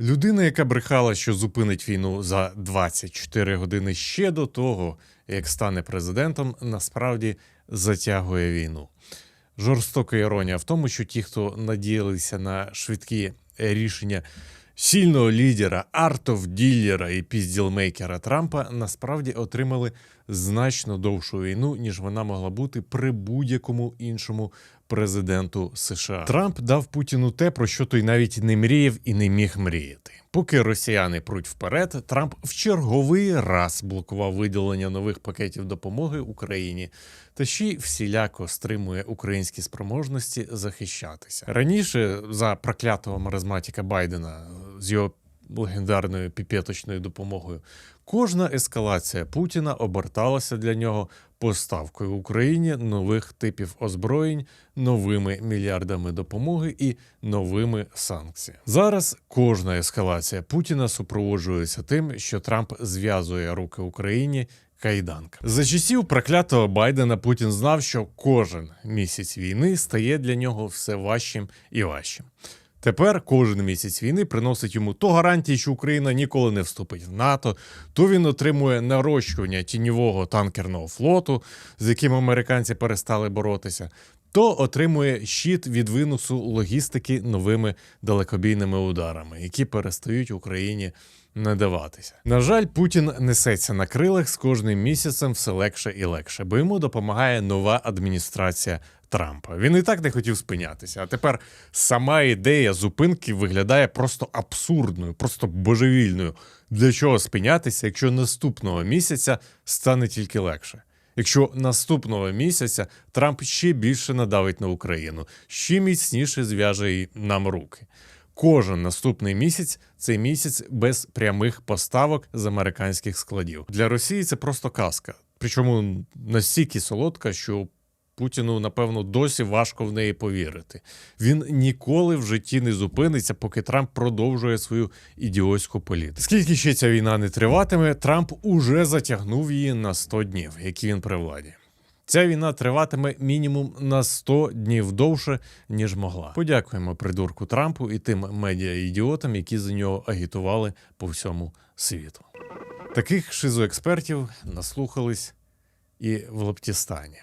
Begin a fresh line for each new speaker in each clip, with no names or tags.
Людина, яка брехала, що зупинить війну за 24 години ще до того, як стане президентом, насправді затягує війну. Жорстока іронія в тому, що ті, хто надіялися на швидкі рішення сильного лідера, артов-діллера і пізділмейкера Трампа, насправді отримали значно довшу війну, ніж вона могла бути при будь-якому іншому президенту США. Трамп дав Путіну те, про що той навіть не мріяв і не міг мріяти. Поки росіяни пруть вперед, Трамп в черговий раз блокував виділення нових пакетів допомоги Україні та ще й всіляко стримує українські спроможності захищатися. Раніше за проклятого маразматіка Байдена з його легендарною піпеточною допомогою. Кожна ескалація Путіна оберталася для нього поставкою Україні нових типів озброєнь, новими мільярдами допомоги і новими санкціями. Зараз кожна ескалація Путіна супроводжується тим, що Трамп зв'язує руки Україні. Кайданка за часів проклятого Байдена Путін знав, що кожен місяць війни стає для нього все важчим і важчим. Тепер кожен місяць війни приносить йому то гарантії, що Україна ніколи не вступить в НАТО, то він отримує нарощування тіньового танкерного флоту, з яким американці перестали боротися, то отримує щит від виносу логістики новими далекобійними ударами, які перестають Україні не даватися. На жаль, Путін несеться на крилах з кожним місяцем все легше і легше, бо йому допомагає нова адміністрація Трампа. Він і так не хотів спинятися. А тепер сама ідея зупинки виглядає просто абсурдною, просто божевільною. Для чого спинятися, якщо наступного місяця стане тільки легше? Якщо наступного місяця Трамп ще більше надавить на Україну, ще міцніше зв'яже й нам руки. Кожен наступний місяць це місяць без прямих поставок з американських складів. Для Росії це просто казка. Причому настільки солодка, що Путіну, напевно, досі важко в неї повірити. Він ніколи в житті не зупиниться, поки Трамп продовжує свою ідіотську політику. Скільки ще ця війна не триватиме, Трамп уже затягнув її на 100 днів, які він при владі. Ця війна триватиме мінімум на 100 днів довше, ніж могла. Подякуємо придурку Трампу і тим медіа-ідіотам, які за нього агітували по всьому світу. Таких шизоекспертів наслухались і в Лептістані.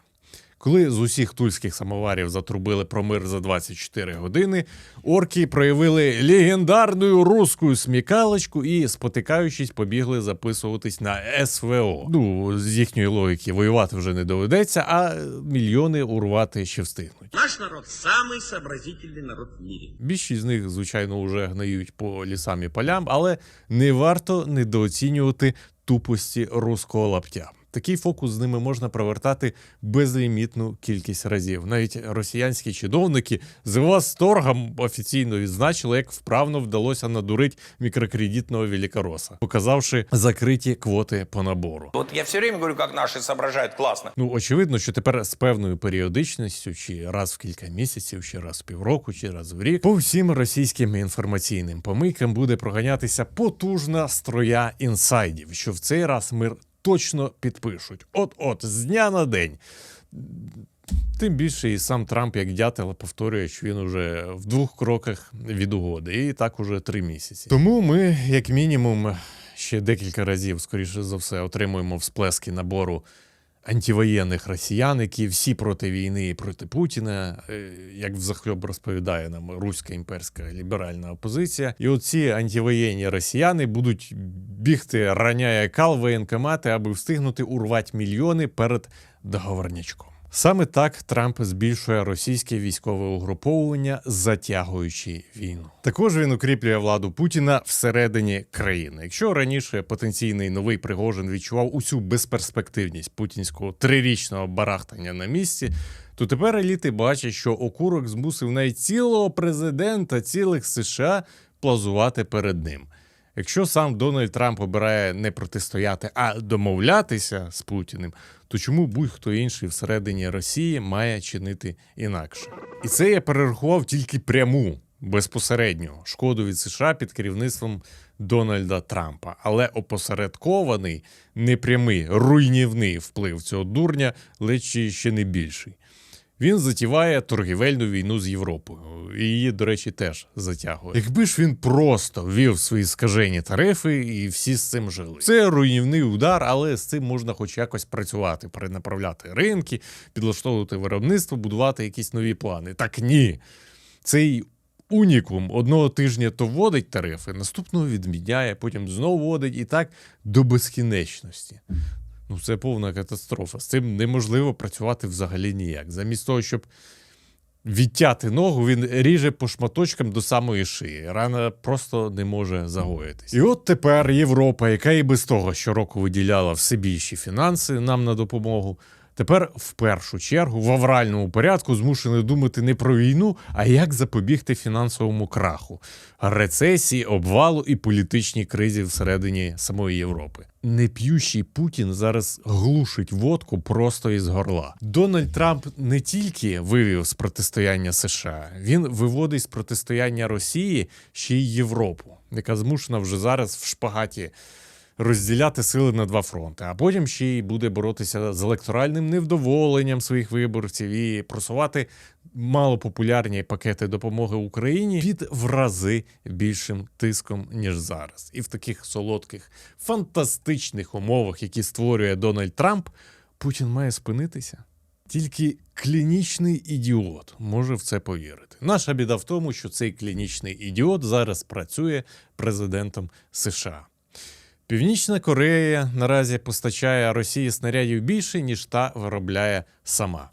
Коли з усіх тульських самоварів затрубили про мир за 24 години, орки проявили легендарну руську смікалочку і, спотикаючись, побігли записуватись на СВО. Ну, з їхньої логіки воювати вже не доведеться, а мільйони урвати ще встигнуть.
Наш народ самый сообразительный народ в мире.
Більшість з них, звичайно, вже гниють по лісам і полям, але не варто недооцінювати тупості руського лаптя. Такий фокус з ними можна провертати безлімітну кількість разів. Навіть росіянські чиновники з восторгом офіційно відзначили, як вправно вдалося надурити мікрокредитного великороса, показавши закриті квоти по набору.
Вот я все время говорю, как наши соображают классно.
Ну, очевидно, що тепер з певною періодичністю, чи раз в кілька місяців, чи раз в півроку, чи раз в рік, по всім російським інформаційним помийкам буде проганятися потужна строя інсайдів, що в цей раз мир точно підпишуть. От-от, з дня на день. Тим більше і сам Трамп, як дятел, повторює, що він уже в двох кроках від угоди, і так уже три місяці. Тому ми, як мінімум, ще декілька разів, скоріше за все, отримуємо всплески набору антивоєнних росіян, які всі проти війни і проти Путіна, е, як взахльоб розповідає нам руська імперська ліберальна опозиція. І оці антивоєнні росіяни будуть бігти, раняє кал воєнкомати, аби встигнути урвати мільйони перед договорнячком. Саме так Трамп збільшує російське військове угруповування, затягуючи війну. Також він укріплює владу Путіна всередині країни. Якщо раніше потенційний новий Пригожин відчував усю безперспективність путінського трирічного барахтання на місці, то тепер еліти бачать, що окурок змусив навіть цілого президента цілих США плазувати перед ним. Якщо сам Дональд Трамп обирає не протистояти, а домовлятися з Путіним, то чому будь-хто інший всередині Росії має чинити інакше? І це я перерахував тільки пряму безпосередню шкоду від США під керівництвом Дональда Трампа, але опосередкований непрямий руйнівний вплив цього дурня ледь ще не більший. Він затіває торгівельну війну з Європою. І її, до речі, теж затягує. Якби ж він просто ввів свої скажені тарифи і всі з цим жили. Це руйнівний удар, але з цим можна хоч якось працювати, перенаправляти ринки, підлаштовувати виробництво, будувати якісь нові плани. Так ні. Цей унікум одного тижня то вводить тарифи, наступного відміняє, потім знову вводить і так до безкінечності. Ну, це повна катастрофа. З цим неможливо працювати взагалі ніяк. Замість того, щоб відтяти ногу, він ріже по шматочкам до самої шиї. Рана просто не може загоїтись. І от тепер Європа, яка і без того щороку виділяла все більші фінанси нам на допомогу. Тепер в першу чергу в авральному порядку змушені думати не про війну, а як запобігти фінансовому краху, рецесії, обвалу і політичній кризі всередині самої Європи. Неп'ющий Путін зараз глушить водку просто із горла. Дональд Трамп не тільки вивів з протистояння США, він виводить з протистояння Росії ще й Європу, яка змушена вже зараз в шпагаті розділяти сили на два фронти, а потім ще й буде боротися з електоральним невдоволенням своїх виборців і просувати малопопулярні пакети допомоги Україні під в рази більшим тиском ніж зараз. І в таких солодких, фантастичних умовах, які створює Дональд Трамп, Путін має спинитися. Тільки клінічний ідіот може в це повірити. Наша біда в тому, що цей клінічний ідіот зараз працює президентом США. Північна Корея наразі постачає Росії снарядів більше, ніж та виробляє сама.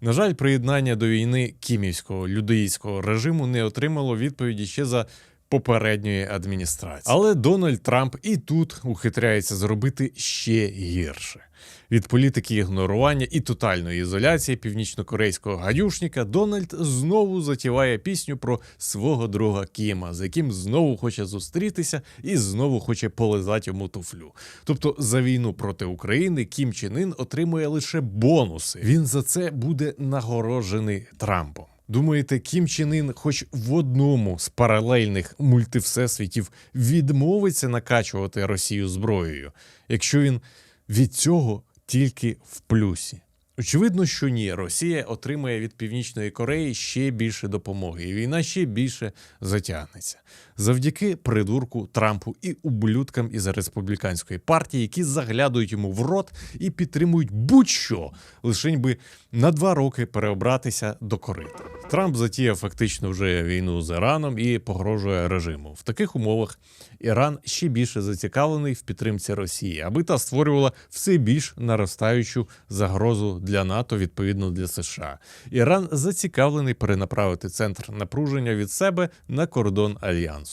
На жаль, приєднання до війни кімівського людоїдського режиму не отримало відповіді ще за попередньої адміністрації. Але Дональд Трамп і тут ухитряється зробити ще гірше. Від політики ігнорування і тотальної ізоляції північнокорейського гадюшника Дональд знову затіває пісню про свого друга Кіма, з яким знову хоче зустрітися і знову хоче полизати йому туфлю. Тобто за війну проти України Кім Чен Ін отримує лише бонуси. Він за це буде нагороджений Трампом. Думаєте, Кім Чен Ін хоч в одному з паралельних мультивсесвітів відмовиться накачувати Росію зброєю, якщо він від цього тільки в плюсі? Очевидно, що ні. Росія отримає від Північної Кореї ще більше допомоги, і війна ще більше затягнеться завдяки придурку Трампу і ублюдкам із республіканської партії, які заглядують йому в рот і підтримують будь-що, лишень би на два роки переобратися до корита. Трамп затіяв фактично вже війну з Іраном і погрожує режиму. В таких умовах Іран ще більше зацікавлений в підтримці Росії, аби та створювала все більш наростаючу загрозу для НАТО відповідно для США. Іран зацікавлений перенаправити центр напруження від себе на кордон альянсу.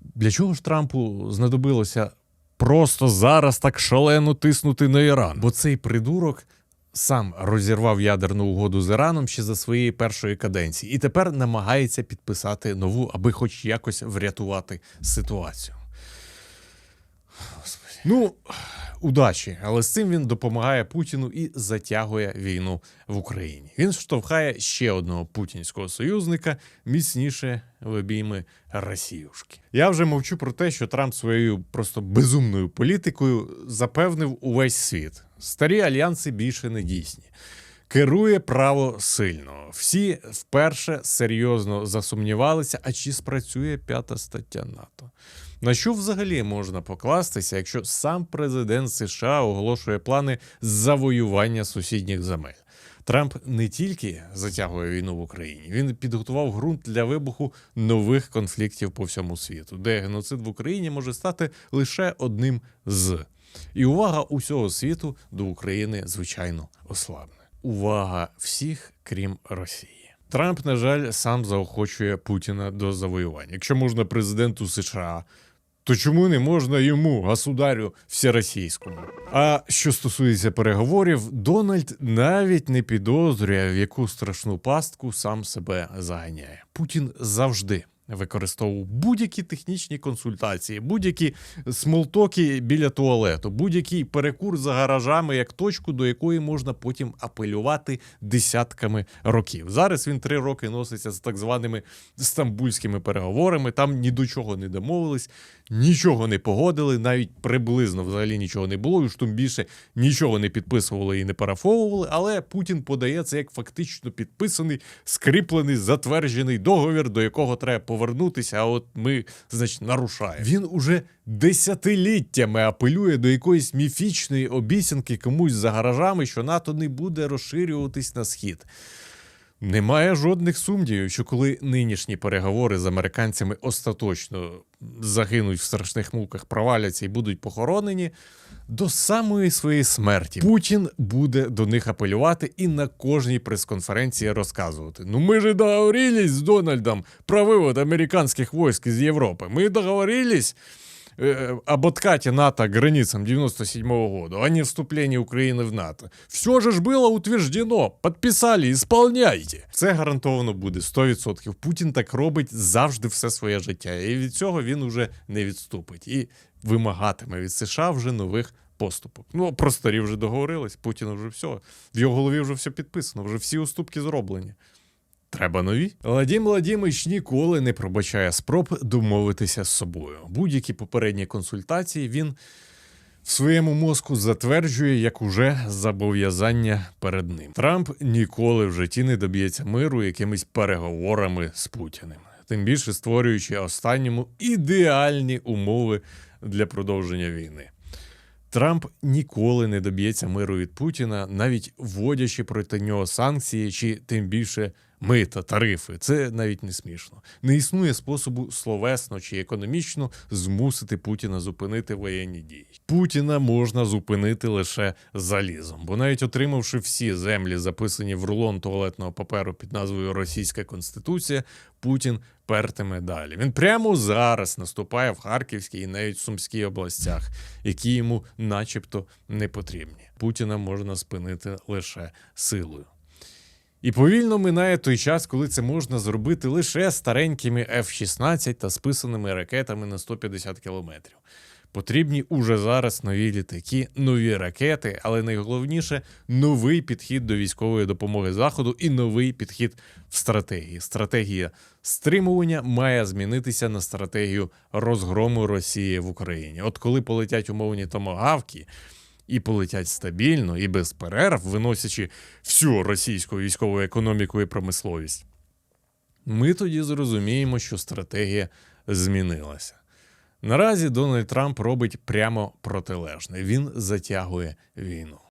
Для чого ж Трампу знадобилося просто зараз так шалено тиснути на Іран? Бо цей придурок сам розірвав ядерну угоду з Іраном ще за своєї першої каденції, і тепер намагається підписати нову, аби хоч якось врятувати ситуацію. Господи. Ну, удачі, але з цим він допомагає Путіну і затягує війну в Україні. Він штовхає ще одного путінського союзника міцніше в обійми Росіюшки. Я вже мовчу про те, що Трамп своєю просто безумною політикою запевнив увесь світ. Старі альянси більше не дійсні. Керує право сильно. Всі вперше серйозно засумнівалися, а чи спрацює п'ята стаття НАТО. На що взагалі можна покластися, якщо сам президент США оголошує плани завоювання сусідніх земель? Трамп не тільки затягує війну в Україні, він підготував ґрунт для вибуху нових конфліктів по всьому світу, де геноцид в Україні може стати лише одним з. І увага усього світу до України, звичайно, ослабне. Увага всіх, крім Росії. Трамп, на жаль, сам заохочує Путіна до завоювання. Якщо можна президенту США, то чому не можна йому, государю всеросійському? А що стосується переговорів, Дональд навіть не підозрює, в яку страшну пастку сам себе заганяє. Путін завжди використовував будь-які технічні консультації, будь-які смолтоки біля туалету, будь-який перекур за гаражами, як точку, до якої можна потім апелювати десятками років. Зараз він три роки носиться з так званими стамбульськими переговорами. Там ні до чого не домовились, нічого не погодили, навіть приблизно взагалі нічого не було. І ж тим більше нічого не підписували і не парафовували. Але Путін подає це як фактично підписаний, скріплений, затверджений договір, до якого треба повернутися. А от ми, значить, нарушаємо. Він уже десятиліттями апелює до якоїсь міфічної обіцянки комусь за гаражами, що НАТО не буде розширюватись на схід. Немає жодних сумнівів, що коли нинішні переговори з американцями остаточно загинуть в страшних муках, проваляться і будуть похоронені, до самої своєї смерті Путін буде до них апелювати і на кожній прес-конференції розказувати: Ну ми же договорились з Дональдом про вивод американських войск із Європи. Ми договорились э, об откате НАТО к границам 97 года, а не вступлении Украины в НАТО. Все же ж было утверждено, подписали, исполняйте. Це гарантовано буде 100%. Путін так робить завжди все своє життя, і від цього він уже не відступить і вимагатиме від США вже нових поступок. Ну, про старі вже договорились, Путін вже все. В його голові вже все підписано, вже всі уступки зроблені. Треба нові. Владім Владімич ніколи не пробачає спроб домовитися з собою. Будь-які попередні консультації він в своєму мозку затверджує як уже зобов'язання перед ним. Трамп ніколи в житті не доб'ється миру якимись переговорами з Путіним, тим більше створюючи останньому ідеальні умови для продовження війни. Трамп ніколи не доб'ється миру від Путіна, навіть вводячи проти нього санкції чи тим більше мита, тарифи. Це навіть не смішно. Не існує способу словесно чи економічно змусити Путіна зупинити воєнні дії. Путіна можна зупинити лише залізом, бо навіть отримавши всі землі, записані в рулон туалетного паперу під назвою Російська Конституція, Путін пертиме далі. Він прямо зараз наступає в Харківській і навіть Сумській областях, які йому, начебто, не потрібні. Путіна можна спинити лише силою. І повільно минає той час, коли це можна зробити лише старенькими F-16 та списаними ракетами на 150 кілометрів. Потрібні уже зараз нові літаки, нові ракети, але найголовніше новий підхід до військової допомоги Заходу і новий підхід в стратегії. Стратегія стримування має змінитися на стратегію розгрому Росії в Україні. От коли полетять умовні томагавки, і полетять стабільно і без перерв, виносячи всю російську військову економіку і промисловість. Ми тоді зрозуміємо, що стратегія змінилася. Наразі Дональд Трамп робить прямо протилежне: він затягує війну.